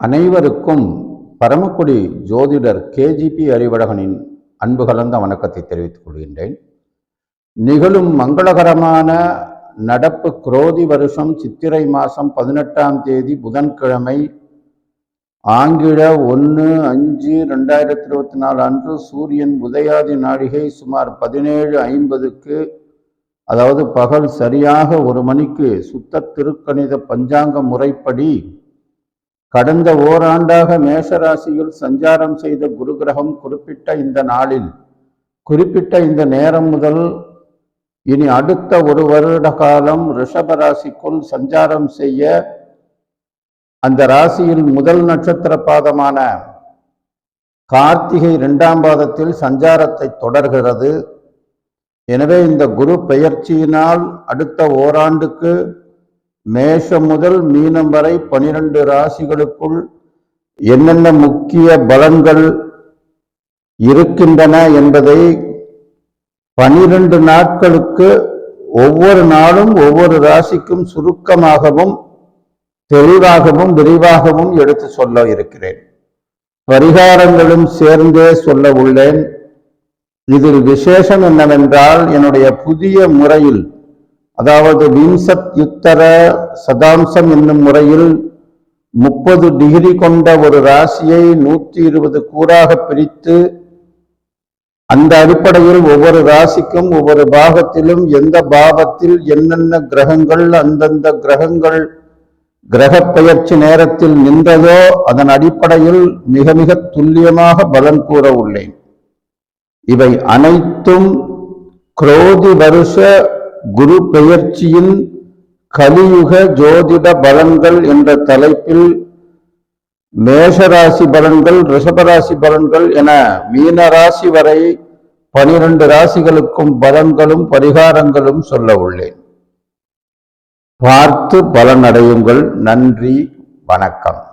அனைவருக்கும் பரமக்குடி ஜோதிடர் கேஜிபி அறிவழகனின் அன்பு கலந்த வணக்கத்தை தெரிவித்துக் கொள்கின்றேன். நிகழும் மங்களகரமான நடப்பு குரோதி வருஷம் சித்திரை மாதம் பதினெட்டாம் தேதி புதன்கிழமை ஆங்கில ஒன்று அஞ்சு ரெண்டாயிரத்தி இருபத்தி நாலு அன்று சூரியன் உதயாதி நாழிகை சுமார் பதினேழு ஐம்பதுக்கு அதாவது பகல் சரியாக ஒரு மணிக்கு சுத்த திருக்கணித பஞ்சாங்க முறைப்படி கடந்த ஓராண்டாக மேஷராசியில் சஞ்சாரம் செய்த குரு கிரகம் குறிப்பிட்ட இந்த நாளில் குறிப்பிட்ட இந்த நேரம் முதல் இனி அடுத்த ஒரு வருட காலம் ரிஷப ராசிக்குள் சஞ்சாரம் செய்ய அந்த ராசியில் முதல் நட்சத்திர பாதமான கார்த்திகை இரண்டாம் பாதத்தில் சஞ்சாரத்தை தொடர்கிறது. எனவே இந்த குரு பெயர்ச்சியினால் அடுத்த ஓராண்டுக்கு மேஷம் முதல் மீனம் வரை பனிரெண்டு ராசிகளுக்குள் என்னென்ன முக்கிய பலன்கள் இருக்கின்றன என்பதை பனிரெண்டு நாட்களுக்கு ஒவ்வொரு நாளும் ஒவ்வொரு ராசிக்கும் சுருக்கமாகவும் தெளிவாகவும் விரிவாகவும் எடுத்து சொல்ல இருக்கிறேன். பரிகாரங்களும் சேர்ந்தே சொல்ல உள்ளேன். இதில் விசேஷம் என்னவென்றால் என்னுடைய புதிய முறையில் அதாவது விம்சத் யுத்தர சதாம்சம் என்னும் முறையில் முப்பது டிகிரி கொண்ட ஒரு ராசியை நூற்றி இருபது கூறாக பிரித்து அந்த அடிப்படையில் ஒவ்வொரு ராசிக்கும் ஒவ்வொரு பாகத்திலும் எந்த பாவத்தில் என்னென்ன கிரகங்கள் அந்தந்த கிரகங்கள் கிரக பெயர்ச்சி நேரத்தில் நின்றதோ அதன் அடிப்படையில் மிக மிக துல்லியமாக பலன் கூற உள்ளேன். இவை அனைத்தும் குரோதி வருஷ குரு பெயர்ச்சியின் கலியுக ஜோதிட பலன்கள் என்ற தலைப்பில் மேஷராசி பலன்கள் ரிஷபராசி பலன்கள் என மீன ராசி வரை பனிரெண்டு ராசிகளுக்கும் பலன்களும் பரிகாரங்களும் சொல்ல உள்ளேன். பார்த்து பலனடையுங்கள். நன்றி. வணக்கம்.